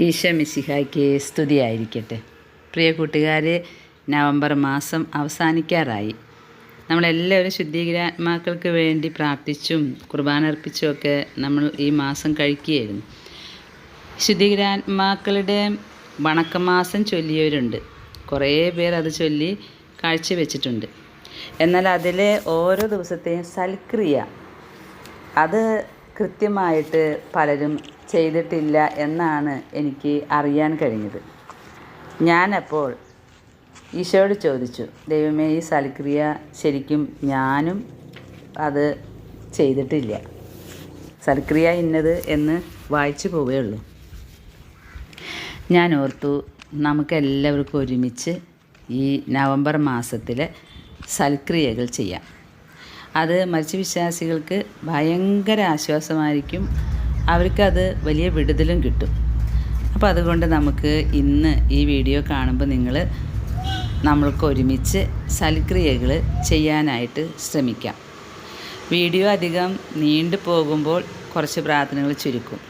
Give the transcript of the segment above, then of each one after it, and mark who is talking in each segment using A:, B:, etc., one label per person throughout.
A: ഈശോ മിശിഹായ്ക്ക് സ്തുതിയായിരിക്കട്ടെ. പ്രിയ കൂട്ടുകാരെ നവംബർ മാസം അവസാനിക്കാറായി. നമ്മളെല്ലാവരും ശുദ്ധീകരാത്മാക്കൾക്ക് വേണ്ടി പ്രാർത്ഥിച്ചും കുർബാന അർപ്പിച്ചും ഒക്കെ നമ്മൾ ഈ മാസം കഴിക്കുകയായിരുന്നു. ശുദ്ധീകരാത്മാക്കളുടെ വണക്കമാസം ചൊല്ലിയവരുണ്ട്. കുറേ പേർ അത് ചൊല്ലി കാഴ്ചവെച്ചിട്ടുണ്ട്. എന്നാൽ അതിലെ ഓരോ ദിവസത്തെയും സൽക്രിയ അത് കൃത്യമായിട്ട് പലരും ചെയ്തിട്ടില്ല എന്നാണ് എനിക്ക് അറിയാൻ കഴിഞ്ഞത്. ഞാനപ്പോൾ ഈശോയോട് ചോദിച്ചു ദൈവമേ ഈ സൽക്രിയ ശരിക്കും ഞാനും അത് ചെയ്തിട്ടില്ല. സൽക്രിയ ഇന്നത് എന്ന് വായിച്ചു പോവുകയുള്ളൂ. ഞാൻ ഓർത്തു നമുക്കെല്ലാവർക്കും ഒരുമിച്ച് ഈ നവംബർ മാസത്തിലെ സൽക്രിയകൾ ചെയ്യാം. അത് മരിച്ച വിശ്വാസികൾക്ക് ഭയങ്കര ആശ്വാസമായിരിക്കും. അവർക്കത് വലിയ വിടുതലും കിട്ടും. അപ്പോൾ അതുകൊണ്ട് നമുക്ക് ഇന്ന് ഈ വീഡിയോ കാണുമ്പോൾ നിങ്ങൾ നമ്മൾക്ക് ഒരുമിച്ച് സൽക്രിയകൾ ചെയ്യാനായിട്ട് ശ്രമിക്കാം. വീഡിയോ അധികം നീണ്ടു പോകുമ്പോൾ കുറച്ച് പ്രാർത്ഥനകൾ ചുരുക്കും.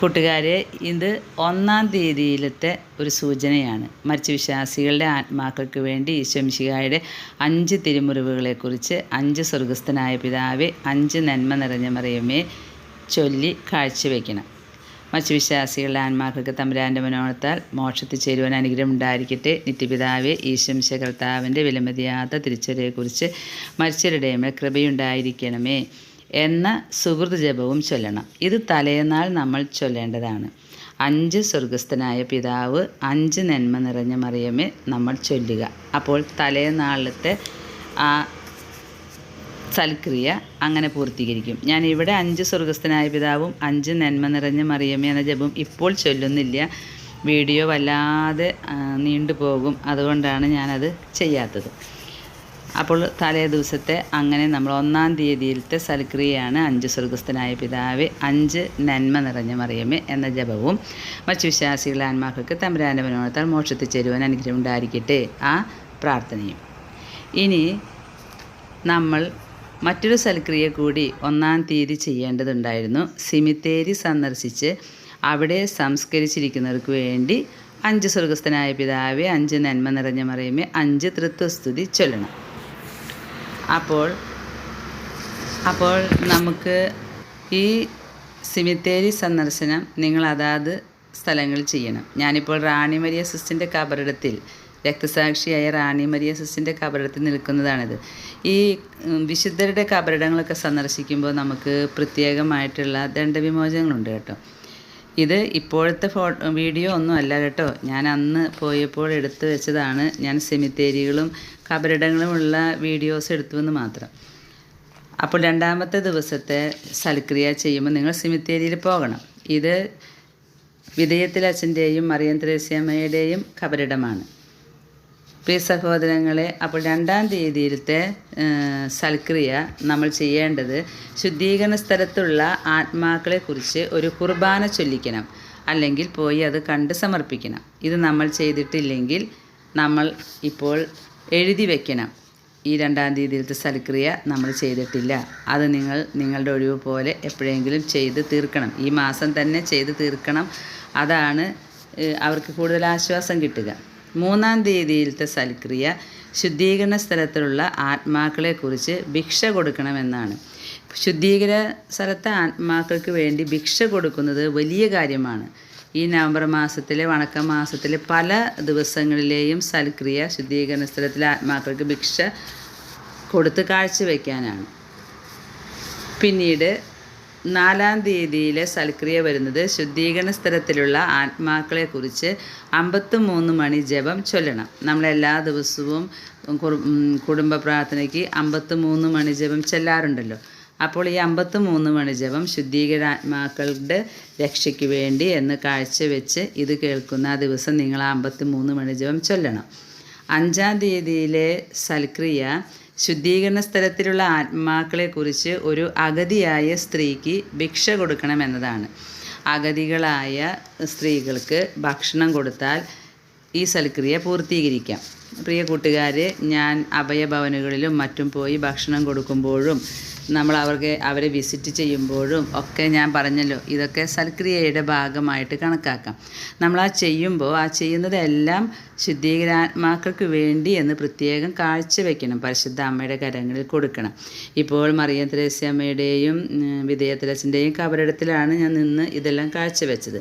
A: കൂട്ടുകാരെ ഇത് ഒന്നാം തീയതിയിലത്തെ ഒരു സൂചനയാണ്. മരിച്ച വിശ്വാസികളുടെ ആത്മാക്കൾക്ക് വേണ്ടി ഈശ്വംശികായുടെ അഞ്ച് തിരുമുറിവുകളെക്കുറിച്ച് അഞ്ച് സ്വർഗസ്ഥനായ പിതാവെ അഞ്ച് നന്മ നിറഞ്ഞ മറിയമേ ചൊല്ലി കാഴ്ചവെക്കണം. മറ്റു വിശ്വാസികളുടെ ആത്മാക്കൾക്ക് തമ്പുരാന്റെ മനോഹരത്താൽ മോക്ഷത്തിൽ ചേരുവാൻ അനുഗ്രഹം ഉണ്ടായിരിക്കട്ടെ. നിത്യപിതാവെ ഈശംശ കർത്താവിന്റെ വിലമതിയാത്ത തിരിച്ചറിയെക്കുറിച്ച് മരിച്ചവരുടെ മേൽ കൃപയുണ്ടായിരിക്കണമേ എന്ന സുഹൃത് ജപവും ചൊല്ലണം. ഇത് തലേനാൾ നമ്മൾ ചൊല്ലേണ്ടതാണ്. അഞ്ച് സ്വർഗസ്ഥനായ പിതാവ് അഞ്ച് നന്മ നിറഞ്ഞ മറിയമേ നമ്മൾ ചൊല്ലുക. അപ്പോൾ തലേനാളിലത്തെ ആ സൽക്രിയ അങ്ങനെ പൂർത്തീകരിക്കും. ഞാൻ ഇവിടെ അഞ്ച് സ്വർഗസ്ഥനായ പിതാവും അഞ്ച് നന്മ നിറഞ്ഞ മറിയമ്മ എന്ന ജപം ഇപ്പോൾ ചൊല്ലുന്നില്ല. വീഡിയോ വല്ലാതെ നീണ്ടുപോകും അതുകൊണ്ടാണ് ഞാനത് ചെയ്യാത്തത്. അപ്പോൾ തലേ ദിവസത്തെ അങ്ങനെ നമ്മൾ ഒന്നാം തീയതിയിലത്തെ സൽക്രിയയാണ് അഞ്ച് സ്വർഗസ്ഥനായ പിതാവ് അഞ്ച് നന്മ നിറഞ്ഞ മറിയമേ എന്ന ജപവും മറ്റു വിശ്വാസികളെ ആത്മാക്കൾക്ക് മനോഹരത്താൽ മോക്ഷത്തിൽ ചേരുവാൻ അനുഗ്രഹം ഉണ്ടായിരിക്കട്ടെ ആ പ്രാർത്ഥനയും. ഇനി നമ്മൾ മറ്റൊരു സൽക്രിയ കൂടി ഒന്നാം തീയതി ചെയ്യേണ്ടതുണ്ടായിരുന്നു. സിമിത്തേരി സന്ദർശിച്ച് അവിടെ സംസ്കരിച്ചിരിക്കുന്നവർക്ക് വേണ്ടി അഞ്ച് സ്വർഗസ്ഥനായ പിതാവെ അഞ്ച് നന്മ നിറഞ്ഞ മറിയമേ അഞ്ച് തൃത്വസ്തുതി ചൊല്ലണം. അപ്പോൾ അപ്പോൾ നമുക്ക് ഈ സിമിത്തേരി സന്ദർശനം നിങ്ങൾ അതാത് സ്ഥലങ്ങളിൽ ചെയ്യണം. ഞാനിപ്പോൾ റാണി മരിയ സിസ്റ്റിന്റെ കബറിടത്തിൽ രക്തസാക്ഷിയായ റാണി മരിയ സിസ്റ്റിന്റെ കബറിടത്തിൽ നിൽക്കുന്നതാണിത്. ഈ വിശുദ്ധരുടെ കബറിടങ്ങളൊക്കെ സന്ദർശിക്കുമ്പോൾ നമുക്ക് പ്രത്യേകമായിട്ടുള്ള ദണ്ഡവിമോചനങ്ങളുണ്ട് കേട്ടോ. ഇത് ഇപ്പോഴത്തെ ഫോ വീഡിയോ ഒന്നും അല്ല കേട്ടോ. ഞാൻ അന്ന് പോയപ്പോൾ എടുത്തു വെച്ചതാണ്. ഞാൻ സെമിത്തേരികളും കബറിടങ്ങളുമുള്ള വീഡിയോസ് എടുത്തുവെന്ന് മാത്രം. അപ്പോൾ രണ്ടാമത്തെ ദിവസത്തെ സൽക്രിയ ചെയ്യുമ്പോൾ നിങ്ങൾ സെമിത്തേരിയിൽ പോകണം. ഇത് വിധേയത്തിൽ അച്ഛന്റെയും മറിയം ത്രേസ്യമ്മയുടെയും പ്രിയ സഹോദരങ്ങളെ അപ്പോൾ രണ്ടാം തീയതിയിലത്തെ സൽക്രിയ നമ്മൾ ചെയ്യേണ്ടത് ശുദ്ധീകരണ സ്ഥലത്തുള്ള ആത്മാക്കളെക്കുറിച്ച് ഒരു കുർബാന ചൊല്ലിക്കണം. അല്ലെങ്കിൽ പോയി അത് കണ്ട് സമർപ്പിക്കണം. ഇത് നമ്മൾ ചെയ്തിട്ടില്ലെങ്കിൽ നമ്മൾ ഇപ്പോൾ എഴുതി വെക്കണം. ഈ രണ്ടാം തീയതിയിലത്തെ സൽക്രിയ നമ്മൾ ചെയ്തിട്ടില്ല. അത് നിങ്ങൾ നിങ്ങളുടെ ഒഴിവ് പോലെ എപ്പോഴെങ്കിലും ചെയ്ത് തീർക്കണം. ഈ മാസം തന്നെ ചെയ്ത് തീർക്കണം. അതാണ് അവർക്ക് കൂടുതൽ ആശ്വാസം കിട്ടുക. മൂന്നാം തീയതിയിലത്തെ സൽക്രിയ ശുദ്ധീകരണ സ്ഥലത്തിലുള്ള ആത്മാക്കളെക്കുറിച്ച് ഭിക്ഷ കൊടുക്കണമെന്നാണ്. ശുദ്ധീകര സ്ഥലത്തെ ആത്മാക്കൾക്ക് വേണ്ടി ഭിക്ഷ കൊടുക്കുന്നത് വലിയ കാര്യമാണ്. ഈ നവംബർ മാസത്തിലെ വണക്ക മാസത്തിലെ പല ദിവസങ്ങളിലെയും സൽക്രിയ ശുദ്ധീകരണ സ്ഥലത്തിലെ ആത്മാക്കൾക്ക് ഭിക്ഷ കൊടുത്ത് കാഴ്ചവെക്കാനാണ്. പിന്നീട് നാലാം തീയതിയിലെ സൽക്രിയ വരുന്നത് ശുദ്ധീകരണ സ്ഥലത്തിലുള്ള ആത്മാക്കളെക്കുറിച്ച് അമ്പത്തി മൂന്ന് മണി ജപം ചൊല്ലണം. നമ്മളെല്ലാ ദിവസവും കുടുംബ പ്രാർത്ഥനയ്ക്ക് അമ്പത്തി മൂന്ന് മണി ജപം ചെല്ലാറുണ്ടല്ലോ. അപ്പോൾ ഈ അമ്പത്തി മൂന്ന് മണി ജപം ശുദ്ധീകരാത്മാക്കളുടെ രക്ഷയ്ക്ക് വേണ്ടി എന്ന് കാഴ്ചവെച്ച് ഇത് കേൾക്കുന്ന ആ ദിവസം നിങ്ങൾ അമ്പത്തി മൂന്ന് മണി ജപം ചൊല്ലണം. അഞ്ചാം തീയതിയിലെ സൽക്രിയ ശുദ്ധീകരണ സ്ഥലത്തിലുള്ള ആത്മാക്കളെക്കുറിച്ച് ഒരു അഗതിയായ സ്ത്രീക്ക് ഭിക്ഷ കൊടുക്കണമെന്നതാണ് അഗതികളായ സ്ത്രീകൾക്ക് ഭക്ഷണം കൊടുത്താൽ ഈ സൽക്രിയ പൂർത്തീകരിക്കാം. പ്രിയ കൂട്ടുകാരെ ഞാൻ അഭയഭവനുകളിലും മറ്റും പോയി ഭക്ഷണം കൊടുക്കുമ്പോഴും നമ്മൾ അവർക്ക് അവരെ വിസിറ്റ് ചെയ്യുമ്പോഴും ഒക്കെ ഞാൻ പറഞ്ഞല്ലോ ഇതൊക്കെ സൽക്രിയയുടെ ഭാഗമായിട്ട് കണക്കാക്കാം. നമ്മൾ ആ ചെയ്യുമ്പോൾ ആ ചെയ്യുന്നതെല്ലാം ശുദ്ധീകരാത്മാക്കൾക്ക് വേണ്ടി എന്ന് പ്രത്യേകം കാഴ്ചവെക്കണം പരിശുദ്ധ അമ്മയുടെ കരങ്ങളിൽ കൊടുക്കണം. ഇപ്പോൾ മറിയം ത്രേസ്യമ്മയുടെയും വിധേയത്തിലച്ഛന്റെയും കബറിടത്തിലാണ് ഞാൻ നിന്ന് ഇതെല്ലാം കാഴ്ചവെച്ചത്.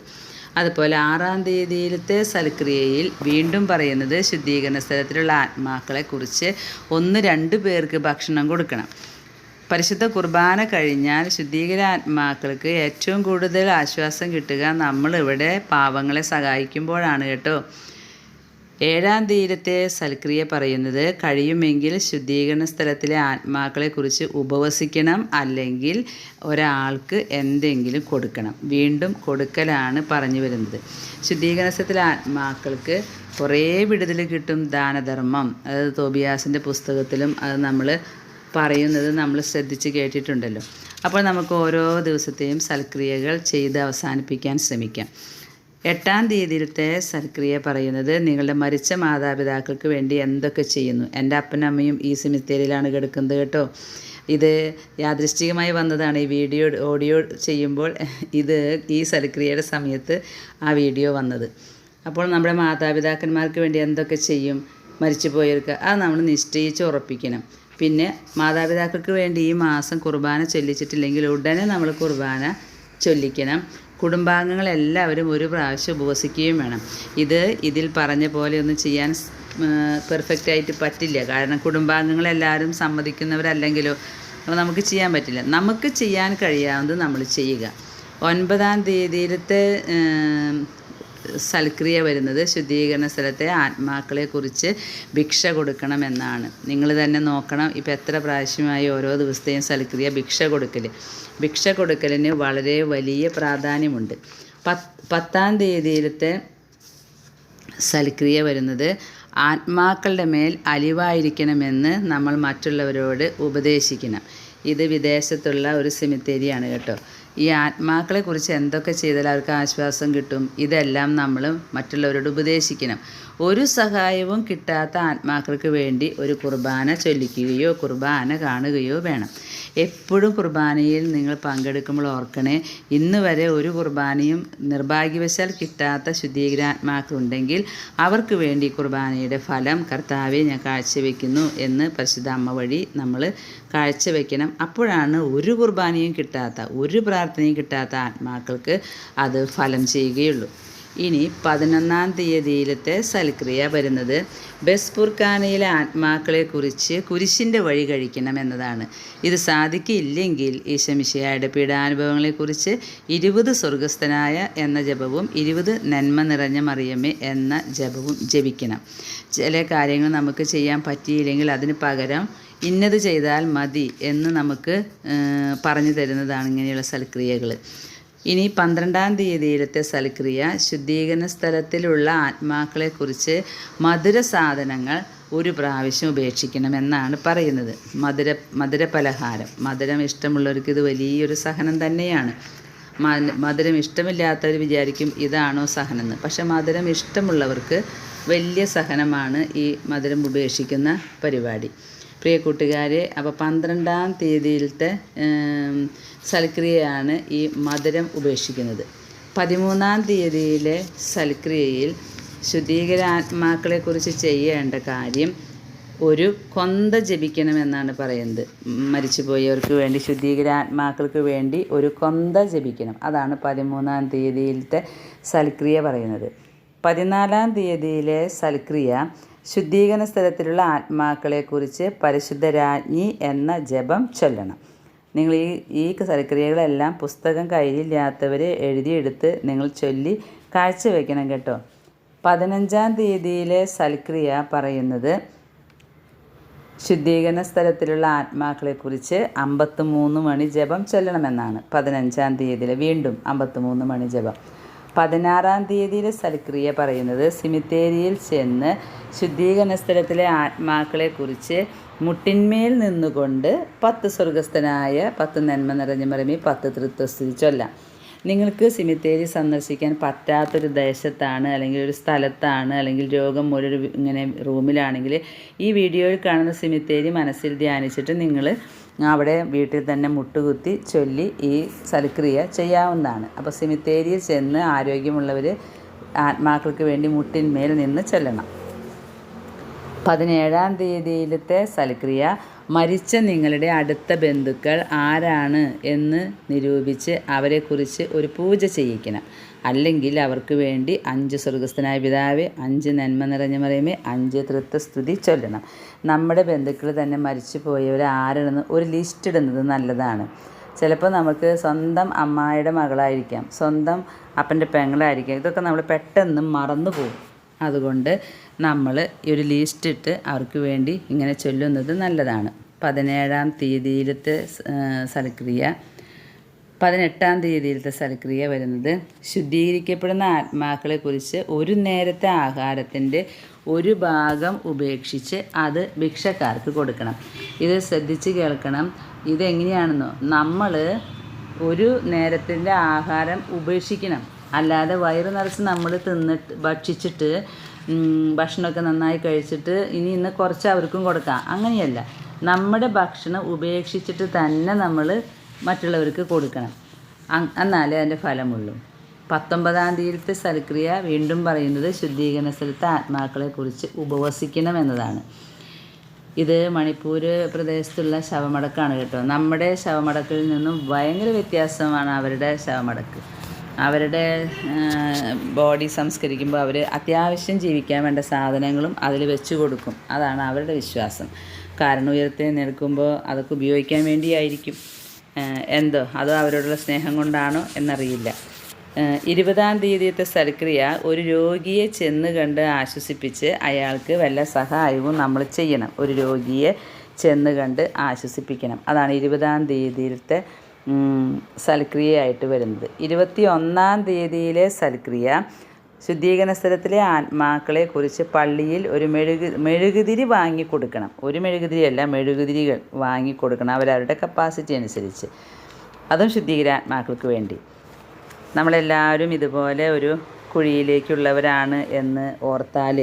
A: അതുപോലെ ആറാം തീയതിയിലത്തെ സൽക്രിയയിൽ വീണ്ടും പറയുന്നത് ശുദ്ധീകരണ സ്ഥലത്തിലുള്ള ആത്മാക്കളെ കുറിച്ച് ഒന്ന് രണ്ട് പേർക്ക് ഭക്ഷണം കൊടുക്കണം. പരിശുദ്ധ കുർബാന കഴിഞ്ഞാൽ ശുദ്ധീകര ആത്മാക്കൾക്ക് ഏറ്റവും കൂടുതൽ ആശ്വാസം കിട്ടുക നമ്മളിവിടെ പാവങ്ങളെ സഹായിക്കുമ്പോഴാണ് കേട്ടോ. ഏഴാം തീരത്തെ സൽക്രിയ പറയുന്നത് കഴിയുമെങ്കിൽ ശുദ്ധീകരണ സ്ഥലത്തിലെ ആത്മാക്കളെക്കുറിച്ച് ഉപവസിക്കണം അല്ലെങ്കിൽ ഒരാൾക്ക് എന്തെങ്കിലും കൊടുക്കണം. വീണ്ടും കൊടുക്കലാണ് പറഞ്ഞു വരുന്നത്. ശുദ്ധീകരണ സ്ഥലത്തിലെ ആത്മാക്കൾക്ക് കുറേ വിടുതൽ കിട്ടും ദാനധർമ്മം. അത് തോബിയാസിന്റെ പുസ്തകത്തിലും അത് നമ്മൾ പറയുന്നത് നമ്മൾ ശ്രദ്ധിച്ച് കേട്ടിട്ടുണ്ടല്ലോ. അപ്പോൾ നമുക്ക് ഓരോ ദിവസത്തെയും സൽക്രിയകൾ ചെയ്ത് അവസാനിപ്പിക്കാൻ ശ്രമിക്കാം. എട്ടാം തീയതിയിലത്തെ സൽക്രിയ പറയുന്നത് നിങ്ങളുടെ മരിച്ച മാതാപിതാക്കൾക്ക് വേണ്ടി എന്തൊക്കെ ചെയ്യുന്നു? എന്റെ അപ്പനമ്മയും ഈ സെമിത്തേരിയിലാണ് കിടക്കുന്നത് കേട്ടോ. ഇത് യാദൃശ്ചികമായി വന്നതാണ്. ഈ വീഡിയോ ഓഡിയോ ചെയ്യുമ്പോൾ ഇത് ഈ സൽക്രിയയുടെ സമയത്ത് ആ വീഡിയോ വന്നത്. അപ്പോൾ നമ്മുടെ മാതാപിതാക്കന്മാർക്ക് വേണ്ടി എന്തൊക്കെ ചെയ്യും? മരിച്ചു പോയവർക്ക് അത് നമ്മൾ നിശ്ചയിച്ച് ഉറപ്പിക്കണം. പിന്നെ മാതാപിതാക്കൾക്ക് വേണ്ടി ഈ മാസം കുർബാന ചൊല്ലിച്ചിട്ടില്ലെങ്കിൽ ഉടനെ നമ്മൾ കുർബാന ചൊല്ലിക്കണം. കുടുംബാംഗങ്ങളെല്ലാവരും ഒരു പ്രാവശ്യം ഉപവസിക്കുകയും വേണം. ഇത് ഇതിൽ പറഞ്ഞ പോലെ ഒന്നും ചെയ്യാൻ പെർഫെക്റ്റ് ആയിട്ട് പറ്റില്ല. കാരണം കുടുംബാംഗങ്ങളെല്ലാവരും സമ്മതിക്കുന്നവരല്ലെങ്കിലോ അപ്പോൾ നമുക്ക് ചെയ്യാൻ പറ്റില്ല. നമുക്ക് ചെയ്യാൻ കഴിയാവുന്നത് നമ്മൾ ചെയ്യുക. ഒൻപതാം തീയതിയിലത്തെ സൽക്രിയ വരുന്നത് ശുദ്ധീകരണ സ്ഥലത്തെ ആത്മാക്കളെ കുറിച്ച് ഭിക്ഷ കൊടുക്കണം എന്നാണ്. നിങ്ങൾ തന്നെ നോക്കണം ഇപ്പം എത്ര പ്രാവശ്യമായി ഓരോ ദിവസത്തെയും സൽക്രിയ ഭിക്ഷ കൊടുക്കൽ. ഭിക്ഷ കൊടുക്കലിന് വളരെ വലിയ പ്രാധാന്യമുണ്ട്. പത്താം തീയതിയിലത്തെ സൽക്രിയ വരുന്നത് ആത്മാക്കളുടെ മേൽ അലിവായിരിക്കണമെന്ന് നമ്മൾ മറ്റുള്ളവരോട് ഉപദേശിക്കണം. ഇത് വിദേശത്തുള്ള ഒരു സെമിത്തേരിയാണ് കേട്ടോ. ഈ ആത്മാക്കളെക്കുറിച്ച് എന്തൊക്കെ ചെയ്താൽ അവർക്ക് ആശ്വാസം കിട്ടും. ഇതെല്ലാം നമ്മൾ മറ്റുള്ളവരോട് ഉപദേശിക്കണം. ഒരു സഹായവും കിട്ടാത്ത ആത്മാക്കൾക്ക് വേണ്ടി ഒരു കുർബാന ചൊല്ലിക്കുകയോ കുർബാന കാണുകയോ വേണം. എപ്പോഴും കുർബാനയിൽ നിങ്ങൾ പങ്കെടുക്കുമ്പോൾ ഓർക്കണേ ഇന്ന് വരെ ഒരു കുർബാനയും നിർഭാഗ്യവശാൽ കിട്ടാത്ത ശുദ്ധീകരാത്മാക്കളുണ്ടെങ്കിൽ അവർക്ക് വേണ്ടി കുർബാനയുടെ ഫലം കർത്താവെ ഞാൻ കാഴ്ചവെക്കുന്നു എന്ന് പരിശുദ്ധ അമ്മ വഴി നമ്മൾ കാഴ്ചവെക്കണം. അപ്പോഴാണ് ഒരു കുർബാനയും കിട്ടാത്ത ഒരു പ്രാർത്ഥനയും കിട്ടാത്ത ആത്മാക്കൾക്ക് അത് ഫലം ചെയ്യുകയുള്ളൂ. ഇനി പതിനൊന്നാം തീയതിയിലത്തെ സൽക്രിയ വരുന്നത്. ബസ്പുർഖാനയിലെ ആത്മാക്കളെക്കുറിച്ച് കുരിശിന്റെ വഴി കഴിക്കണം എന്നതാണ്. ഇത് സാധിക്കില്ലെങ്കിൽ ഈശമിഷയായുടെ പീഡാനുഭവങ്ങളെക്കുറിച്ച് ഇരുപത് സ്വർഗസ്ഥനായ എന്ന ജപവും ഇരുപത് നന്മ നിറഞ്ഞ മറിയമ്മേ എന്ന ജപവും ജപിക്കണം. ചില കാര്യങ്ങൾ നമുക്ക് ചെയ്യാൻ പറ്റിയില്ലെങ്കിൽ അതിന് പകരം ഇന്നത് ചെയ്താൽ മതി എന്ന് നമുക്ക് പറഞ്ഞു തരുന്നതാണ് ഇങ്ങനെയുള്ള സൽക്രിയകൾ ഇനി പന്ത്രണ്ടാം തീയതിയിലത്തെ സൽക്രിയ ശുദ്ധീകരണ സ്ഥലത്തിലുള്ള ആത്മാക്കളെക്കുറിച്ച് മധുര സാധനങ്ങൾ ഒരു പ്രാവശ്യം ഉപേക്ഷിക്കണമെന്നാണ് പറയുന്നത്. മധുര മധുര പലഹാരം മധുരം ഇഷ്ടമുള്ളവർക്ക് ഇത് വലിയൊരു സഹനം തന്നെയാണ്. മധുരം ഇഷ്ടമില്ലാത്തവർ വിചാരിക്കും ഇതാണോ സഹനം എന്ന് പക്ഷെ മധുരം ഇഷ്ടമുള്ളവർക്ക് വലിയ സഹനമാണ് ഈ മധുരം ഉപേക്ഷിക്കുന്ന പരിപാടി. പ്രിയ കൂട്ടുകാരെ അപ്പോൾ പന്ത്രണ്ടാം തീയതിയിലത്തെ സൽക്രിയയാണ് ഈ മധുരം ഉപേക്ഷിക്കുന്നത്. പതിമൂന്നാം തീയതിയിലെ സൽക്രിയയിൽ ശുദ്ധീകരാത്മാക്കളെക്കുറിച്ച് ചെയ്യേണ്ട കാര്യം ഒരു കൊന്ത ജപിക്കണമെന്നാണ് പറയുന്നത്. മരിച്ചുപോയവർക്ക് വേണ്ടി ശുദ്ധീകരാത്മാക്കൾക്ക് വേണ്ടി ഒരു കൊന്ത ജപിക്കണം. അതാണ് പതിമൂന്നാം തീയതിയിലത്തെ സൽക്രിയ പറയുന്നത്. പതിനാലാം തീയതിയിലെ സൽക്രിയ ശുദ്ധീകരണ സ്ഥലത്തിലുള്ള ആത്മാക്കളെക്കുറിച്ച് പരിശുദ്ധരാജ്ഞി എന്ന ജപം ചൊല്ലണം. നിങ്ങൾ ഈ ഈ സൽക്രിയകളെല്ലാം പുസ്തകം കയ്യിലില്ലാത്തവർ എഴുതിയെടുത്ത് നിങ്ങൾ ചൊല്ലി കാഴ്ചവെക്കണം കേട്ടോ. പതിനഞ്ചാം തീയതിയിലെ സൽക്രിയ പറയുന്നത് ശുദ്ധീകരണ സ്ഥലത്തിലുള്ള ആത്മാക്കളെക്കുറിച്ച് അമ്പത്തിമൂന്ന് മണി ജപം ചൊല്ലണമെന്നാണ്. പതിനഞ്ചാം തീയതിയിൽ വീണ്ടും അമ്പത്തിമൂന്ന് മണി ജപം. പതിനാറാം തീയതിയിലെ സൽക്രിയ പറയുന്നത് സിമിത്തേരിയിൽ ചെന്ന് ശുദ്ധീകരണ സ്ഥലത്തിലെ ആത്മാക്കളെക്കുറിച്ച് മുട്ടിന്മേൽ നിന്നുകൊണ്ട് പത്ത് സ്വർഗസ്ഥനായ പത്ത് നന്മ നിറഞ്ഞ മറിമി പത്ത് തൃത്വസ്ഥിതി ചൊല്ലാം. നിങ്ങൾക്ക് സിമിത്തേരി സന്ദർശിക്കാൻ പറ്റാത്തൊരു ദേശത്താണ് അല്ലെങ്കിൽ ഒരു സ്ഥലത്താണ് അല്ലെങ്കിൽ രോഗം ഒരു ഇങ്ങനെ റൂമിലാണെങ്കിൽ ഈ വീഡിയോയിൽ കാണുന്ന സിമിത്തേരി മനസ്സിൽ ധ്യാനിച്ചിട്ട് നിങ്ങൾ അവിടെ വീട്ടിൽ തന്നെ മുട്ടുകുത്തി ചൊല്ലി ഈ സൽക്രിയ ചെയ്യാവുന്നതാണ്. അപ്പോൾ സിമിത്തേരിയിൽ ചെന്ന് ആരോഗ്യമുള്ളവർ ആത്മാക്കൾക്ക് വേണ്ടി മുട്ടിന്മേൽ നിന്ന് ചൊല്ലണം. പതിനേഴാം തീയതിയിലത്തെ സൽക്രിയ. മരിച്ച നിങ്ങളുടെ അടുത്ത ബന്ധുക്കൾ ആരാണ് എന്ന് നിരൂപിച്ച് അവരെക്കുറിച്ച് ഒരു പൂജ ചെയ്യിക്കണം. അല്ലെങ്കിൽ അവർക്ക് വേണ്ടി അഞ്ച് സ്വർഗസ്ഥനായ പിതാവ് അഞ്ച് നന്മ നിറഞ്ഞ മറിയമേ അഞ്ച് തൃത്വസ്തുതി ചൊല്ലണം. നമ്മുടെ ബന്ധുക്കൾ തന്നെ മരിച്ചു പോയവർ ആരാണെന്ന് ഒരു ലിസ്റ്റ് ഇടുന്നത് നല്ലതാണ്. ചിലപ്പോൾ നമുക്ക് സ്വന്തം അമ്മായിയുടെ മകളായിരിക്കാം സ്വന്തം അപ്പന്റെ പെങ്ങളായിരിക്കാം. ഇതൊക്കെ നമ്മൾ പെട്ടെന്ന് മറന്നു പോകും. അതുകൊണ്ട് നമ്മൾ ഒരു ലിസ്റ്റ് ഇട്ട് അവർക്ക് വേണ്ടി ഇങ്ങനെ ചൊല്ലുന്നത് നല്ലതാണ്. പതിനേഴാം തീയതിയിലത്തെ സൽക്രിയ. പതിനെട്ടാം തീയതിയിലത്തെ സൽക്രിയ വരുന്നത് ശുദ്ധീകരിക്കപ്പെടുന്ന ആത്മാക്കളെക്കുറിച്ച് ഒരു നേരത്തെ ആഹാരത്തിന്റെ ഒരു ഭാഗം ഉപേക്ഷിച്ച് അത് ഭിക്ഷക്കാർക്ക് കൊടുക്കണം. ഇത് ശ്രദ്ധിച്ച് കേൾക്കണം. ഇതെങ്ങനെയാണെന്നോ നമ്മൾ ഒരു നേരത്തിന്റെ ആഹാരം ഉപേക്ഷിക്കണം. അല്ലാതെ വയറ് നിറച്ച് നമ്മൾ തിന്നിട്ട് ഭക്ഷിച്ചിട്ട് ഭക്ഷണമൊക്കെ നന്നായി കഴിച്ചിട്ട് ഇനി ഇന്ന് കുറച്ച് അവർക്കും കൊടുക്കാം. അങ്ങനെയല്ല. നമ്മുടെ ഭക്ഷണം ഉപേക്ഷിച്ചിട്ട് തന്നെ നമ്മൾ മറ്റുള്ളവർക്ക് കൊടുക്കണം. എന്നാലേ അതിന്റെ ഫലമുള്ളൂ. പത്തൊമ്പതാം തീയതിയിലത്തെ സൽക്രിയ വീണ്ടും പറയുന്നത് ശുദ്ധീകരണ സ്ഥലത്തെ ആത്മാക്കളെക്കുറിച്ച് ഉപവസിക്കണം എന്നതാണ്. ഇത് മണിപ്പൂർ പ്രദേശത്തുള്ള ശവമടക്കാണ് കേട്ടോ. നമ്മുടെ ശവമടക്കിൽ നിന്നും ഭയങ്കര വ്യത്യാസമാണ് അവരുടെ ശവമടക്ക്. അവരുടെ ബോഡി സംസ്കരിക്കുമ്പോൾ അവർ അത്യാവശ്യം ജീവിക്കാൻ വേണ്ട സാധനങ്ങളും അതിൽ വെച്ച് കൊടുക്കും. അതാണ് അവരുടെ വിശ്വാസം. കാരണം ഉയരത്തെ നിൽക്കുമ്പോൾ അതൊക്കെ ഉപയോഗിക്കാൻ വേണ്ടിയായിരിക്കും. എന്തോ അതോ അവരോടുള്ള സ്നേഹം കൊണ്ടാണോ എന്നറിയില്ല. ഇരുപതാം തീയതിയത്തെ സൽക്രിയ ഒരു രോഗിയെ ചെന്ന് കണ്ട് ആശ്വസിപ്പിച്ച് അയാൾക്ക് വല്ല സഹായവും നമ്മൾ ചെയ്യണം. ഒരു രോഗിയെ ചെന്ന് കണ്ട് ആശ്വസിപ്പിക്കണം. അതാണ് ഇരുപതാം തീയതിയിലത്തെ സൽക്രിയയായിട്ട് വരുന്നത്. ഇരുപത്തി ഒന്നാം തീയതിയിലെ സൽക്രിയ ശുദ്ധീകരണ സ്ഥലത്തിലെ ആത്മാക്കളെ കുറിച്ച് പള്ളിയിൽ ഒരു മെഴുകു മെഴുകുതിരി വാങ്ങി കൊടുക്കണം ഒരു മെഴുകുതിരിയല്ല മെഴുകുതിരികൾ വാങ്ങി കൊടുക്കണം അവരവരുടെ കപ്പാസിറ്റി അനുസരിച്ച്. അതും ശുദ്ധീകരാത്മാക്കൾക്ക് വേണ്ടി. നമ്മളെല്ലാവരും ഇതുപോലെ ഒരു കുഴിയിലേക്കുള്ളവരാണ് എന്ന് ഓർത്താൽ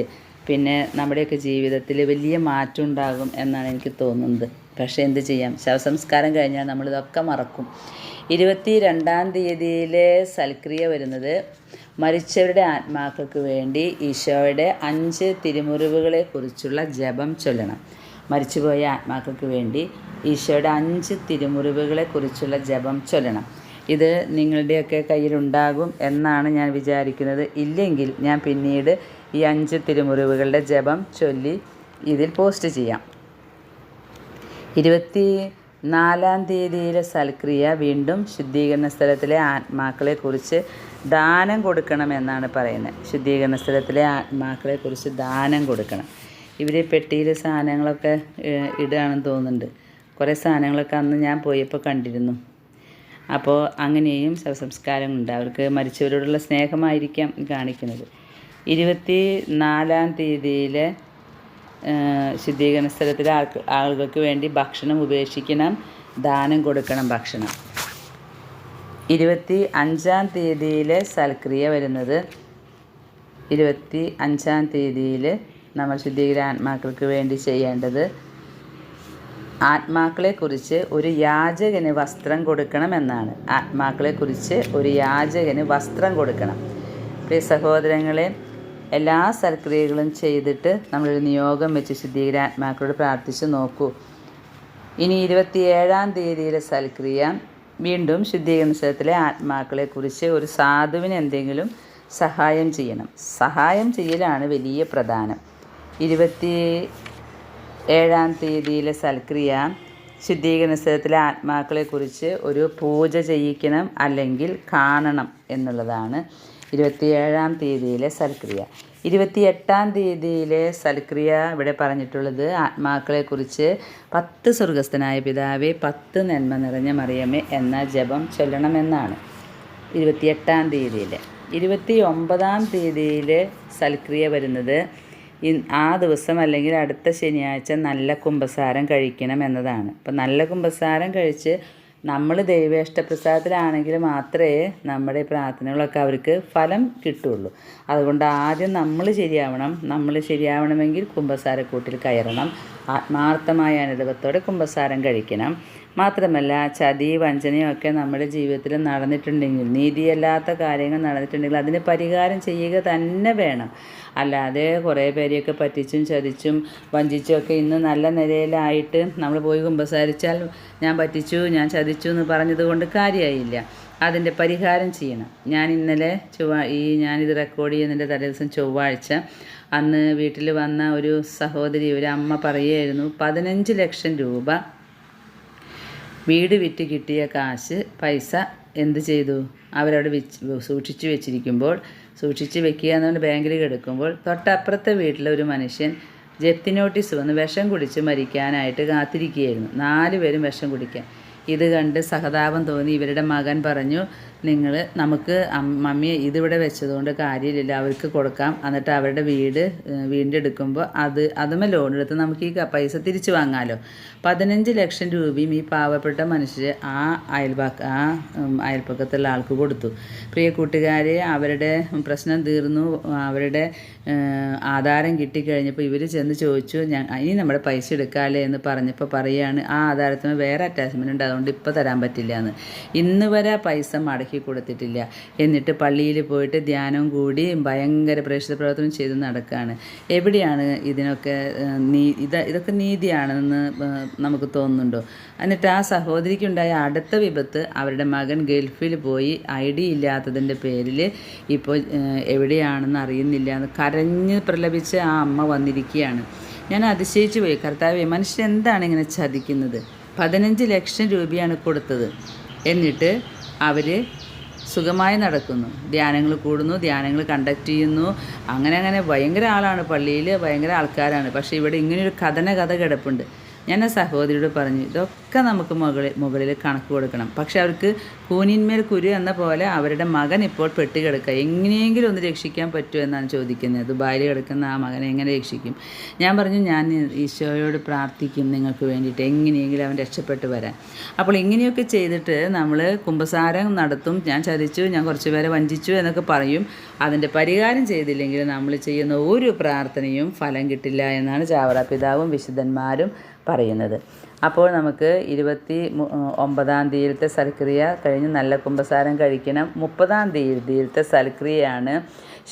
A: പിന്നെ നമ്മുടെയൊക്കെ ജീവിതത്തിൽ വലിയ മാറ്റം ഉണ്ടാകും എന്നാണ് എനിക്ക് തോന്നുന്നത്. പക്ഷേ എന്ത് ചെയ്യാം? ശവസംസ്കാരം കഴിഞ്ഞാൽ നമ്മളിതൊക്കെ മറക്കും. ഇരുപത്തി രണ്ടാം തീയതിയിലെ സൽക്രിയ വരുന്നത് മരിച്ചവരുടെ ആത്മാക്കൾക്ക് വേണ്ടി ഈശോയുടെ അഞ്ച് തിരുമുറിവുകളെ കുറിച്ചുള്ള ജപം ചൊല്ലണം. മരിച്ചുപോയ ആത്മാക്കൾക്ക് വേണ്ടി ഈശോയുടെ അഞ്ച് തിരുമുറിവുകളെ കുറിച്ചുള്ള ജപം ചൊല്ലണം. ഇത് നിങ്ങളുടെയൊക്കെ കയ്യിലുണ്ടാകും എന്നാണ് ഞാൻ വിചാരിക്കുന്നത്. ഇല്ലെങ്കിൽ ഞാൻ പിന്നീട് ഈ അഞ്ച് തിരുമുറിവുകളുടെ ജപം ചൊല്ലി ഇതിൽ പോസ്റ്റ് ചെയ്യാം. ഇരുപത്തി നാലാം തീയതിയിലെ സൽക്രിയ വീണ്ടും ശുദ്ധീകരണ സ്ഥലത്തിലെ ആത്മാക്കളെക്കുറിച്ച് ദാനം കൊടുക്കണമെന്നാണ് പറയുന്നത്. ശുദ്ധീകരണ സ്ഥലത്തിലെ ആത്മാക്കളെക്കുറിച്ച് ദാനം കൊടുക്കണം. ഇവർ പെട്ടിയിൽ സാധനങ്ങളൊക്കെ ഇടുകയാണെന്ന് തോന്നുന്നുണ്ട്. കുറേ സാധനങ്ങളൊക്കെ അന്ന് ഞാൻ പോയപ്പോൾ കണ്ടിരുന്നു. അപ്പോൾ അങ്ങനെയും ശവസംസ്കാരങ്ങളുണ്ട്. അവർക്ക് മരിച്ചവരോടുള്ള സ്നേഹമായിരിക്കാം കാണിക്കുന്നത്. ഇരുപത്തി നാലാം തീയതിയിലെ ശുദ്ധീകരണ സ്ഥലത്തിലെ ആൾക്ക് ആളുകൾക്ക് വേണ്ടി ഭക്ഷണം ഉപേക്ഷിക്കണം ദാനം കൊടുക്കണം ഭക്ഷണം. ഇരുപത്തി അഞ്ചാം തീയതിയിലെ സൽക്രിയ വരുന്നത്. ഇരുപത്തി അഞ്ചാം തീയതിയിൽ നമ്മൾ ശുദ്ധീകര ആത്മാക്കൾക്ക് വേണ്ടി ചെയ്യേണ്ടത് ആത്മാക്കളെക്കുറിച്ച് ഒരു യാചകന് വസ്ത്രം കൊടുക്കണം എന്നാണ്. ആത്മാക്കളെക്കുറിച്ച് ഒരു യാചകന് വസ്ത്രം കൊടുക്കണം. പ്രിയ സഹോദരങ്ങളെ എല്ലാ സൽക്രിയകളും ചെയ്തിട്ട് നമ്മളൊരു നിയോഗം വെച്ച് ശുദ്ധീകരാത്മാക്കളോട് പ്രാർത്ഥിച്ച് നോക്കൂ. ഇനി ഇരുപത്തിയേഴാം തീയതിയിലെ സൽക്രിയ. വീണ്ടും ശുദ്ധീകരണ സ്ഥലത്തിലെ ആത്മാക്കളെക്കുറിച്ച് ഒരു സാധുവിന് എന്തെങ്കിലും സഹായം ചെയ്യണം. സഹായം ചെയ്യലാണ് വലിയ പ്രധാനം. ഇരുപത്തി ഏഴാം തീയതിയിലെ സൽക്രിയ. ശുദ്ധീകരണ സ്ഥലത്തിലെ ആത്മാക്കളെക്കുറിച്ച് ഒരു പൂജ ചെയ്യിക്കണം അല്ലെങ്കിൽ കാണണം എന്നുള്ളതാണ് ഇരുപത്തിയേഴാം തീയതിയിലെ സൽക്രിയ. ഇരുപത്തിയെട്ടാം തീയതിയിലെ സൽക്രിയ ഇവിടെ പറഞ്ഞിട്ടുള്ളത് ആത്മാക്കളെക്കുറിച്ച് പത്ത് സ്വർഗസ്ഥനായ പിതാവെ പത്ത് നന്മ നിറഞ്ഞ മറിയമ്മേ എന്ന ജപം ചൊല്ലണമെന്നാണ് ഇരുപത്തിയെട്ടാം തീയതിയിൽ ഇരുപത്തി ഒമ്പതാം തീയതിയിൽ സൽക്രിയ വരുന്നത് ആ ദിവസം അല്ലെങ്കിൽ അടുത്ത ശനിയാഴ്ച നല്ല കുമ്പസാരം കഴിക്കണം എന്നതാണ്. അപ്പം നല്ല കുമ്പസാരം കഴിച്ച് നമ്മൾ ദൈവേഷ്ടപ്രസാദത്തിലാണെങ്കിൽ മാത്രമേ നമ്മുടെ പ്രാർത്ഥനകളൊക്കെ അവർക്ക് ഫലം കിട്ടുള്ളൂ അതുകൊണ്ട് ആദ്യം നമ്മൾ ശരിയാവണം. നമ്മൾ ശരിയാവണമെങ്കിൽ കുമ്പസാരക്കൂട്ടിൽ കയറണം. ആത്മാർത്ഥമായ അനുഭവത്തോടെ കുമ്പസാരം കഴിക്കണം. മാത്രമല്ല ചതി വഞ്ചനയൊക്കെ നമ്മുടെ ജീവിതത്തിൽ നടന്നിട്ടുണ്ടെങ്കിൽ നീതിയല്ലാത്ത കാര്യങ്ങൾ നടന്നിട്ടുണ്ടെങ്കിൽ അതിന് പരിഹാരം ചെയ്യുക തന്നെ വേണം. അല്ലാതെ കുറേ പേരെയൊക്കെ പറ്റിച്ചും ചതിച്ചും വഞ്ചിച്ചും ഒക്കെ ഇന്ന് നല്ല നിലയിലായിട്ട് നമ്മൾ പോയി കുമ്പസാരിച്ചാൽ ഞാൻ പറ്റിച്ചു ഞാൻ ചതിച്ചു എന്ന് പറഞ്ഞത് കൊണ്ട് കാര്യമായില്ല അതിന്റെ പരിഹാരം ചെയ്യണം. ഞാൻ ഇന്നലെ ചൊവ്വ ഈ ഞാനിത് റെക്കോർഡ് ചെയ്യുന്നതിന്റെ തലേദിവസം ചൊവ്വാഴ്ച അന്ന് വീട്ടിൽ വന്ന ഒരു സഹോദരി ഒരു അമ്മ പറയുമായിരുന്നു പതിനഞ്ച് ലക്ഷം രൂപ വീട് വിറ്റ് കിട്ടിയ കാശ് പൈസ എന്ത് ചെയ്തു? അവരവിടെ വെച്ച് സൂക്ഷിച്ചു വെച്ചിരിക്കുമ്പോൾ സൂക്ഷിച്ച് വെക്കുക എന്നുകൊണ്ട് ബാങ്കിൽ കിടക്കുമ്പോൾ തൊട്ടപ്പുറത്തെ വീട്ടിലെ ഒരു മനുഷ്യൻ ജപ്തി നോട്ടീസ് വന്ന് വിഷം കുടിച്ച് മരിക്കാനായിട്ട് കാത്തിരിക്കുകയായിരുന്നു. നാല് പേരും വിഷം കുടിക്കാൻ. ഇത് കണ്ട് സഹതാപം തോന്നി. ഇവരുടെ മകൻ പറഞ്ഞു നിങ്ങൾ നമുക്ക് മമ്മി ഇതിവിടെ വെച്ചതുകൊണ്ട് കാര്യമില്ല. അവർക്ക് കൊടുക്കാം. എന്നിട്ട് അവരുടെ വീട് വീണ്ടെടുക്കുമ്പോൾ അത് അതുമേ ലോൺ എടുത്ത് നമുക്ക് ഈ പൈസ തിരിച്ചു വാങ്ങാമല്ലോ പതിനഞ്ച് ലക്ഷം രൂപയും ഈ പാവപ്പെട്ട മനുഷ്യർ ആ അയൽപക്ക ആ അയൽപ്പക്കത്തുള്ള ആൾക്ക് കൊടുത്തു. പ്രിയ കൂട്ടുകാരെ അവരുടെ പ്രശ്നം തീർന്നു. അവരുടെ ആധാരം കിട്ടിക്കഴിഞ്ഞപ്പോൾ ഇവർ ചെന്ന് ചോദിച്ചു ഇനി നമ്മുടെ പൈസ എടുക്കാമല്ലേ എന്ന് പറഞ്ഞപ്പോൾ പറയുകയാണ് ആ ആധാരത്തിന് വേറെ അറ്റാച്ച്മെന്റ് ഉണ്ട്. അതുകൊണ്ട് ഇപ്പോൾ തരാൻ പറ്റില്ല എന്ന്. ഇന്ന് വരെ പൈസ മടക്കി കൊടുത്തിട്ടില്ല. എന്നിട്ട് പള്ളിയിൽ പോയിട്ട് ധ്യാനം കൂടി ഭയങ്കര പ്രേക്ഷിത പ്രവർത്തനം ചെയ്ത് നടക്കുകയാണ് എവിടെയാണ് ഇതിനൊക്കെ നീ ഇത് ഇതൊക്കെ നീതിയാണെന്ന് നമുക്ക് തോന്നുന്നുണ്ടോ? എന്നിട്ട് ആ സഹോദരിക്കുണ്ടായ അടുത്ത വിപത്ത് അവരുടെ മകൻ ഗൾഫിൽ പോയി ഐ ഡി ഇല്ലാത്തതിന്റെ പേരിൽ ഇപ്പോൾ എവിടെയാണെന്ന് അറിയുന്നില്ല എന്ന് കരഞ്ഞ് പ്രലപിച്ച് ആ അമ്മ വന്നിരിക്കുകയാണ്. ഞാൻ അതിശയിച്ചു പോയി. കർത്താവെ മനുഷ്യൻ എന്താണ് ഇങ്ങനെ ചതിക്കുന്നത്? പതിനഞ്ച് ലക്ഷം രൂപയാണ് കൊടുത്തത്. എന്നിട്ട് അവർ സുഖമായി നടക്കുന്നു. ധ്യാനങ്ങൾ കൂടുന്നു ധ്യാനങ്ങൾ കണ്ടക്ട് ചെയ്യുന്നു. അങ്ങനെ അങ്ങനെ ഭയങ്കര ആളാണ് പള്ളിയിൽ ഭയങ്കര ആൾക്കാരാണ്. പക്ഷേ ഇവിടെ ഇങ്ങനെയൊരു കഥന കഥ കിടപ്പുണ്ട്. ഞാൻ ആ സഹോദരിയോട് പറഞ്ഞു ഇതൊക്കെ നമുക്ക് മുകളിൽ മുകളിൽ കണക്ക് കൊടുക്കണം. പക്ഷെ അവർക്ക് കൂനിന്മേൽ കുരു എന്ന പോലെ അവരുടെ മകൻ ഇപ്പോൾ പെട്ടുകിടക്കുക. എങ്ങനെയെങ്കിലും ഒന്ന് രക്ഷിക്കാൻ പറ്റുമോ എന്നാണ് ചോദിക്കുന്നത്. ദുബായിൽ കിടക്കുന്ന ആ മകനെ എങ്ങനെ രക്ഷിക്കും? ഞാൻ പറഞ്ഞു ഞാൻ ഈശോയോട് പ്രാർത്ഥിക്കും നിങ്ങൾക്ക് വേണ്ടിയിട്ട്. എങ്ങനെയെങ്കിലും അവൻ രക്ഷപ്പെട്ട് വരാൻ. അപ്പോൾ ഇങ്ങനെയൊക്കെ ചെയ്തിട്ട് നമ്മൾ കുമ്പസാരം നടത്തും. ഞാൻ ചതിച്ചു ഞാൻ കുറച്ച് പേരെ വഞ്ചിച്ചു എന്നൊക്കെ പറയും. അതിന്റെ പരിഹാരം ചെയ്തില്ലെങ്കിൽ നമ്മൾ ചെയ്യുന്ന ഒരു പ്രാർത്ഥനയും ഫലം കിട്ടില്ല എന്നാണ് ചാവറ പിതാവും വിശുദ്ധന്മാരും പറയുന്നത്. അപ്പോൾ നമുക്ക് ഇരുപത്തി ഒമ്പതാം തീയതിയിലത്തെ സൽക്രിയ കഴിഞ്ഞ് നല്ല കുമ്പസാരം കഴിക്കണം. മുപ്പതാം തീയതിയിലത്തെ സൽക്രിയയാണ്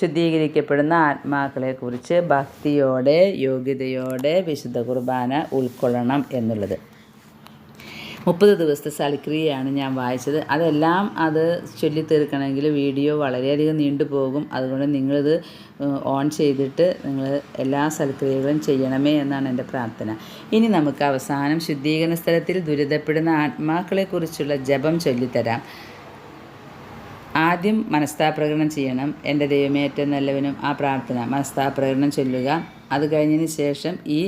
A: ശുദ്ധീകരിക്കപ്പെടുന്ന ആത്മാക്കളെക്കുറിച്ച് ഭക്തിയോടെ യോഗ്യതയോടെ വിശുദ്ധ കുർബാന ഉൾക്കൊള്ളണം എന്നുള്ളത്. മുപ്പത് ദിവസത്തെ സൽക്രിയയാണ് ഞാൻ വായിച്ചത്. അതെല്ലാം അത് ചൊല്ലി തീർക്കണമെങ്കിൽ വീഡിയോ വളരെയധികം നീണ്ടു പോകും. അതുകൊണ്ട് നിങ്ങളിത് ഓൺ ചെയ്തിട്ട് നിങ്ങൾ എല്ലാ സൽക്രിയകളും ചെയ്യണമേ എന്നാണ് എന്റെ പ്രാർത്ഥന. ഇനി നമുക്ക് അവസാനം ശുദ്ധീകരണ സ്ഥലത്തിൽ ദുരിതപ്പെടുന്ന ആത്മാക്കളെക്കുറിച്ചുള്ള ജപം ചൊല്ലിത്തരാം. ആദ്യം മനസ്താപ്രകടനം ചെയ്യണം. എന്റെ ദൈവമേ നല്ലവനും ആ പ്രാർത്ഥന. മനസ്താപ്രകടനം ചൊല്ലുക. അത് കഴിഞ്ഞതിന് ശേഷം ഈ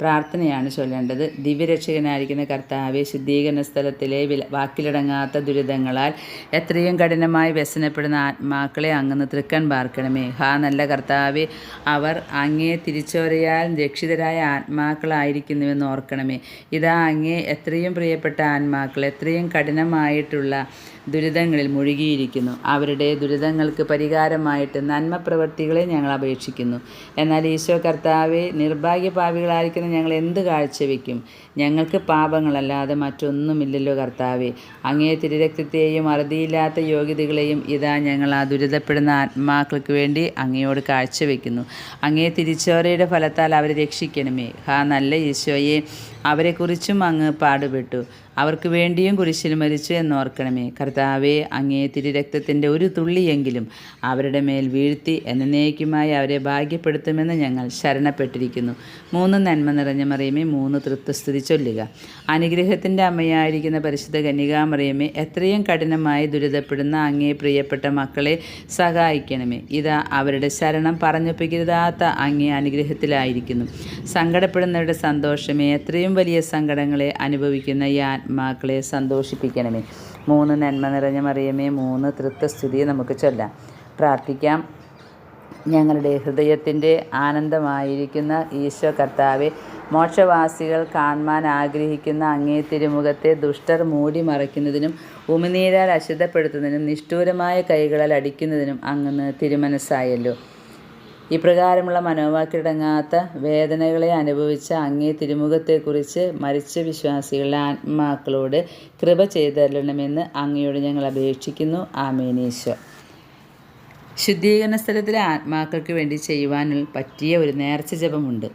A: പ്രാർത്ഥനയാണ് ചൊല്ലേണ്ടത്. ദിവ്യരക്ഷകനായിരിക്കുന്ന കർത്താവെ ശുദ്ധീകരണ സ്ഥലത്തിലെ വാക്കിലടങ്ങാത്ത ദുരിതങ്ങളാൽ എത്രയും കഠിനമായി വ്യസനപ്പെടുന്ന ആത്മാക്കളെ അങ്ങ് തൃക്കൻ പാർക്കണമേ. ഹാ നല്ല കർത്താവെ അവർ അങ്ങേ തിരിച്ചോരയാൽ രക്ഷിതരായ ആത്മാക്കളായിരിക്കുന്നുവെന്ന് ഓർക്കണമേ. ഇതാ അങ്ങേ എത്രയും പ്രിയപ്പെട്ട ആത്മാക്കൾ എത്രയും കഠിനമായിട്ടുള്ള ദുരിതങ്ങളിൽ മുഴുകിയിരിക്കുന്നു. അവരുടെ ദുരിതങ്ങൾക്ക് പരിഹാരമായിട്ട് നന്മ പ്രവൃത്തികളെ ഞങ്ങൾ അപേക്ഷിക്കുന്നു. എന്നാൽ ഈശോ കർത്താവെ നിർഭാഗ്യപാപികളായിരിക്കുന്ന ഞങ്ങൾ എന്ത് കാഴ്ചവെക്കും? ഞങ്ങൾക്ക് പാപങ്ങളല്ലാതെ മറ്റൊന്നുമില്ലല്ലോ കർത്താവെ. അങ്ങേ തിരുരക്തത്തെയും അറുതിയില്ലാത്ത യോഗ്യതകളെയും ഇതാ ഞങ്ങൾ ആ ദുരിതപ്പെടുന്ന ആത്മാക്കൾക്ക് വേണ്ടി അങ്ങയോട് കാഴ്ചവെക്കുന്നു. അങ്ങേ തിരിച്ചോരയുടെ ഫലത്താൽ അവരെ രക്ഷിക്കണമേ. ഹാ നല്ല ഈശോയെ. അവരെക്കുറിച്ചും അങ്ങ് പാടുപെട്ടു. അവർക്ക് വേണ്ടിയും കുരിശിൽ മരിച്ചു എന്നോർക്കണമേ കർത്താവെ അങ്ങേ തിരുരക്തത്തിന്റെ ഒരു തുള്ളിയെങ്കിലും അവരുടെ മേൽ വീഴ്ത്തി എന്നേക്കുമായി അവരെ ഭാഗ്യപ്പെടുത്തുമെന്ന് ഞങ്ങൾ ശരണപ്പെട്ടിരിക്കുന്നു. മൂന്ന് നന്മ നിറഞ്ഞ മറിയമേ മൂന്ന് തൃത്വസ്തുതി ചൊല്ലുക. അനുഗ്രഹത്തിന്റെ അമ്മയായിരിക്കുന്ന പരിശുദ്ധ കന്യകാമറിയമേ എത്രയും കഠിനമായി ദുരിതപ്പെടുന്ന അങ്ങേ പ്രിയപ്പെട്ട മക്കളെ സഹായിക്കണമേ. ഇതാ അവരുടെ ശരണം പറഞ്ഞൊപ്പിക്കരുതാത്ത അങ്ങേ അനുഗ്രഹത്തിലായിരിക്കുന്നു. സങ്കടപ്പെടുന്നവരുടെ സന്തോഷമേ എത്രയും വലിയ സങ്കടങ്ങളെ അനുഭവിക്കുന്ന ഈ ആത്മാക്കളെ സന്തോഷിപ്പിക്കണമേ. മൂന്ന് നന്മ നിറഞ്ഞ മറിയമേ മൂന്ന് തൃപ്തസ്ഥിതിയെ നമുക്ക് ചൊല്ലാം. പ്രാർത്ഥിക്കാം. ഞങ്ങളുടെ ഹൃദയത്തിന്റെ ആനന്ദമായിരിക്കുന്ന ഈശോ കർത്താവെ മോക്ഷവാസികൾ കാണുവാൻ ആഗ്രഹിക്കുന്ന അങ്ങേ തിരുമുഖത്തെ ദുഷ്ടർ മൂടി മറയ്ക്കുന്നതിനും ഉമിനീരാൽ അശുദ്ധപ്പെടുത്തുന്നതിനും നിഷ്ഠൂരമായ കൈകളാൽ അടിക്കുന്നതിനും അങ്ങ് തിരുമനസ്സായല്ലോ. ഇപ്രകാരമുള്ള മനോവാക്യടങ്ങാത്ത വേദനകളെ അനുഭവിച്ച അങ്ങേ തിരുമുഖത്തെക്കുറിച്ച് മരിച്ച വിശ്വാസികളുടെ ആത്മാക്കളോട് കൃപ ചെയ്തരണമെന്ന് അങ്ങയോട് ഞങ്ങൾ അപേക്ഷിക്കുന്നു. ആമേനീശോ ശുദ്ധീകരണ സ്ഥലത്തിലെ ആത്മാക്കൾക്ക് വേണ്ടി ചെയ്യുവാനുള്ള പറ്റിയ ഒരു നേർച്ച ജപമുണ്ട്.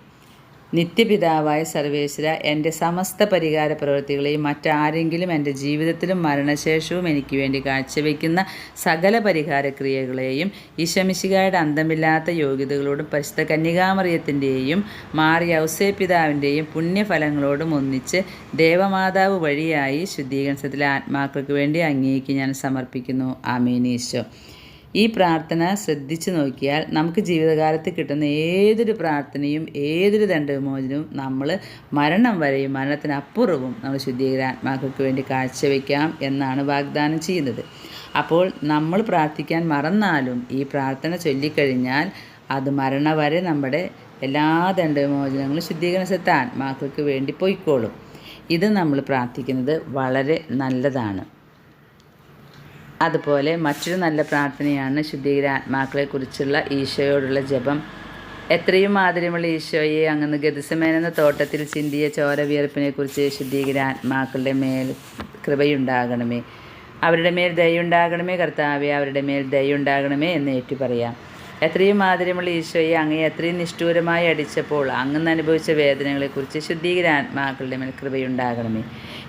A: നിത്യപിതാവായ സർവേശ്വര എന്റെ സമസ്ത പരിഹാര പ്രവൃത്തികളെയും മറ്റാരെങ്കിലും എന്റെ ജീവിതത്തിലും മരണശേഷവും എനിക്ക് വേണ്ടി കാഴ്ചവെക്കുന്ന സകല പരിഹാര ക്രിയകളെയും ഈശമിശികായുടെ അന്തമില്ലാത്ത യോഗ്യതകളോടും പരിശുദ്ധ കന്യകാമറിയത്തിന്റെയും മാറിയ ഔസേ പിതാവിന്റെയും പുണ്യഫലങ്ങളോടും ഒന്നിച്ച് ദേവമാതാവ് വഴിയായി ശുദ്ധീകരണത്തിലെ ആത്മാക്കൾക്ക് വേണ്ടി അങ്ങേക്ക് ഞാൻ സമർപ്പിക്കുന്നു. ആമീനീശോ ഈ പ്രാർത്ഥന ശ്രദ്ധിച്ചു നോക്കിയാൽ നമുക്ക് ജീവിതകാലത്ത് കിട്ടുന്ന ഏതൊരു പ്രാർത്ഥനയും ഏതൊരു ദണ്ഡവിമോചനവും നമ്മൾ മരണം വരെയും മരണത്തിനപ്പുറവും നമ്മൾ ശുദ്ധീകരാത്മാക്കൾക്ക് വേണ്ടി കാഴ്ചവെക്കാം എന്നാണ് വാഗ്ദാനം ചെയ്യുന്നത്. അപ്പോൾ നമ്മൾ പ്രാർത്ഥിക്കാൻ മറന്നാലും ഈ പ്രാർത്ഥന ചൊല്ലിക്കഴിഞ്ഞാൽ അത് മരണ വരെ നമ്മുടെ എല്ലാ ദണ്ഡവിമോചനങ്ങളും ശുദ്ധീകരണ ആത്മാക്കൾക്ക് വേണ്ടി പോയിക്കോളും. ഇത് നമ്മൾ പ്രാർത്ഥിക്കുന്നത് വളരെ നല്ലതാണ്. അതുപോലെ മറ്റൊരു നല്ല പ്രാർത്ഥനയാണ് ശുദ്ധീകര ആത്മാക്കളെക്കുറിച്ചുള്ള ഈശോയോടുള്ള ജപം. എത്രയും മാധുര്യമുള്ള ഈശോയെ അങ്ങനെ ഗതിസമേനെന്ന തോട്ടത്തിൽ ചിന്തിയ ചോര വിയർപ്പിനെക്കുറിച്ച് ശുദ്ധീകര ആത്മാക്കളുടെ മേൽ കൃപയുണ്ടാകണമേ. അവരുടെ മേൽ ദയുണ്ടാകണമേ കർത്താവെ അവരുടെ മേൽ ദയുണ്ടാകണമേ എന്ന് ഏറ്റു പറയാം എത്രയും മാധുര്യമുള്ള ഈശോയെ അങ്ങേ എത്രയും നിഷ്ഠൂരമായി അടിച്ചപ്പോൾ അങ്ങ് അനുഭവിച്ച വേദനകളെക്കുറിച്ച് ശുദ്ധീകരാത്മാക്കളുടെ മേൽ കൃപയുണ്ടാകണമേ.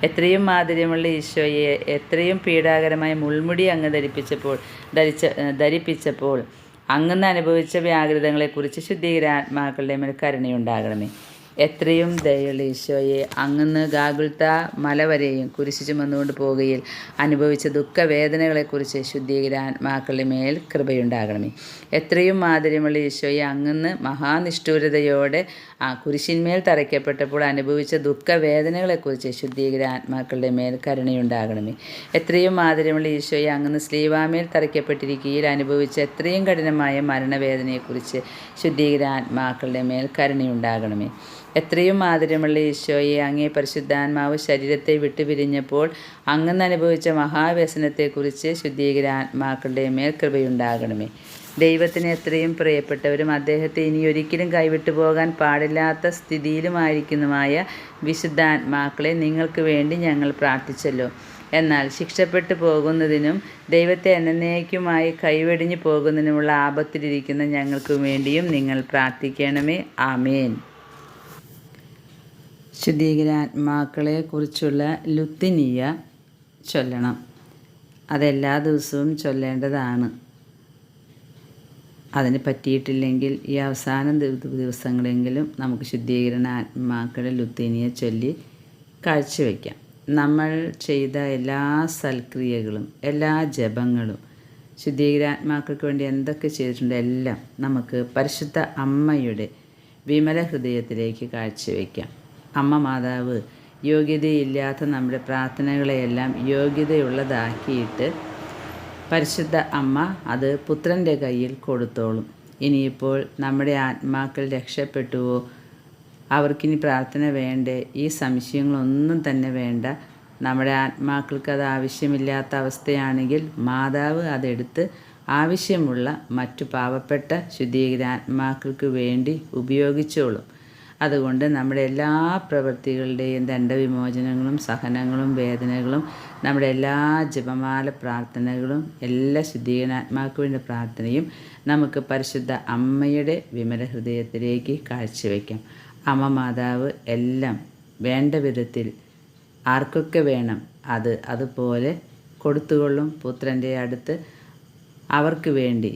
A: എത്രയും മാധുര്യമുള്ള ഈശോയെ എത്രയും പീഡാകരമായ മുൾമുടി അങ്ങ് ധരിപ്പിച്ചപ്പോൾ ധരിച്ച ധരിപ്പിച്ചപ്പോൾ അങ്ങന്ന് അനുഭവിച്ച വ്യാകൃതങ്ങളെക്കുറിച്ച് ശുദ്ധീകരാത്മാക്കളുടെ മേൽ കരുണയുണ്ടാകണമേ. എത്രയും ദയുള്ള ഈശോയെ അങ്ങന്ന് ഗാഗുൽത്ത മല വരെയും കുരിശു ചുമന്നുകൊണ്ട് പോകുകയിൽ അനുഭവിച്ച ദുഃഖവേദനകളെക്കുറിച്ച് ശുദ്ധീകരാത്മാക്കളുടെ മേൽ കൃപയുണ്ടാകണമേ. എത്രയും മാധുര്യമുള്ള ഈശോയെ അങ്ങന്ന് മഹാനിഷ്ഠൂരതയോടെ ആ കുരിശിന്മേൽ തറയ്ക്കപ്പെട്ടപ്പോൾ അനുഭവിച്ച ദുഃഖവേദനകളെക്കുറിച്ച് ശുദ്ധീകരാത്മാക്കളുടെ മേൽ കരുണയുണ്ടാകണമേ. എത്രയും മാതിരമുള്ള ഈശോയെ അങ്ങനെ സ്ലീവാമേൽ തറയ്ക്കപ്പെട്ടിരിക്കുകയിൽ അനുഭവിച്ച എത്രയും കഠിനമായ മരണവേദനയെക്കുറിച്ച് ശുദ്ധീകരാത്മാക്കളുടെ മേൽ കരുണയുണ്ടാകണമേ. എത്രയും മാതിരമുള്ള ഈശോയെ അങ്ങേ പരിശുദ്ധാത്മാവ് ശരീരത്തെ വിട്ടുപിരിഞ്ഞപ്പോൾ അങ്ങന്ന് അനുഭവിച്ച മഹാവ്യസനത്തെക്കുറിച്ച് ശുദ്ധീകര ആത്മാക്കളുടെ മേൽ കൃപയുണ്ടാകണമേ. ദൈവത്തിന് എത്രയും പ്രിയപ്പെട്ടവരും അദ്ദേഹത്തെ ഇനി ഒരിക്കലും കൈവിട്ടു പോകാൻ പാടില്ലാത്ത സ്ഥിതിയിലുമായിരിക്കുന്നതുമായ വിശുദ്ധാത്മാക്കളെ നിങ്ങൾക്ക് വേണ്ടി ഞങ്ങൾ പ്രാർത്ഥിച്ചല്ലോ. എന്നാൽ ശിക്ഷപ്പെട്ടു പോകുന്നതിനും ദൈവത്തെ എന്നേക്കുമായി കൈവെടിഞ്ഞു പോകുന്നതിനുമുള്ള ആപത്തിലിരിക്കുന്ന ഞങ്ങൾക്ക് വേണ്ടിയും നിങ്ങൾ പ്രാർത്ഥിക്കണമേ. ആമേൻ. ശുദ്ധീകരാത്മാക്കളെ കുറിച്ചുള്ള ലുത്തിനിയ ചൊല്ലണം. അതെല്ലാ ദിവസവും ചൊല്ലേണ്ടതാണ്. അതിന് പറ്റിയിട്ടില്ലെങ്കിൽ ഈ അവസാന ദിവസങ്ങളെങ്കിലും നമുക്ക് ശുദ്ധീകരണ ആത്മാക്കളെ ലുത്തീനിയെ ചൊല്ലി കാഴ്ചവെക്കാം. നമ്മൾ ചെയ്ത എല്ലാ സൽക്രിയകളും എല്ലാ ജപങ്ങളും ശുദ്ധീകരാത്മാക്കൾക്ക് വേണ്ടി എന്തൊക്കെ ചെയ്തിട്ടുണ്ട് എല്ലാം നമുക്ക് പരിശുദ്ധ അമ്മയുടെ വിമല ഹൃദയത്തിലേക്ക് കാഴ്ചവെക്കാം. അമ്മ മാതാവ് യോഗ്യതയില്ലാത്ത നമ്മുടെ പ്രാർത്ഥനകളെയെല്ലാം യോഗ്യതയുള്ളതാക്കിയിട്ട് പരിശുദ്ധ അമ്മ അത് പുത്രന്റെ കയ്യിൽ കൊടുത്തോളും. ഇനിയിപ്പോൾ നമ്മുടെ ആത്മാക്കൾ രക്ഷപ്പെട്ടുവോ? അവർക്കിനി പ്രാർത്ഥന വേണ്ടേ? ഈ സംശയങ്ങളൊന്നും തന്നെ വേണ്ട. നമ്മുടെ ആത്മാക്കൾക്ക് അത് ആവശ്യമില്ലാത്ത അവസ്ഥയാണെങ്കിൽ മാതാവ് അതെടുത്ത് ആവശ്യമുള്ള മറ്റു പാവപ്പെട്ട ശുദ്ധീകരാത്മാക്കൾക്ക് വേണ്ടി ഉപയോഗിച്ചോളും. അതുകൊണ്ട് നമ്മുടെ എല്ലാ പ്രവൃത്തികളുടെയും ദണ്ഡവിമോചനങ്ങളും സഹനങ്ങളും വേദനകളും നമ്മുടെ എല്ലാ ജപമാല പ്രാർത്ഥനകളും എല്ലാ ശുദ്ധീകരണാത്മാക്കു വേണ്ട പ്രാർത്ഥനയും നമുക്ക് പരിശുദ്ധ അമ്മയുടെ വിമല ഹൃദയത്തിലേക്ക് കാഴ്ചവെക്കാം അമ്മ മാതാവ് എല്ലാം വേണ്ട വിധത്തിൽ ആർക്കൊക്കെ വേണം അത് അതുപോലെ കൊടുത്തുകൊള്ളും പുത്രന്റെ അടുത്ത് അവർക്ക് വേണ്ടി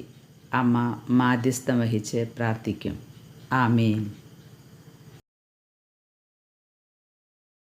A: അമ്മ മാധ്യസ്ഥം വഹിച്ച് പ്രാർത്ഥിക്കും. ആമീൻ.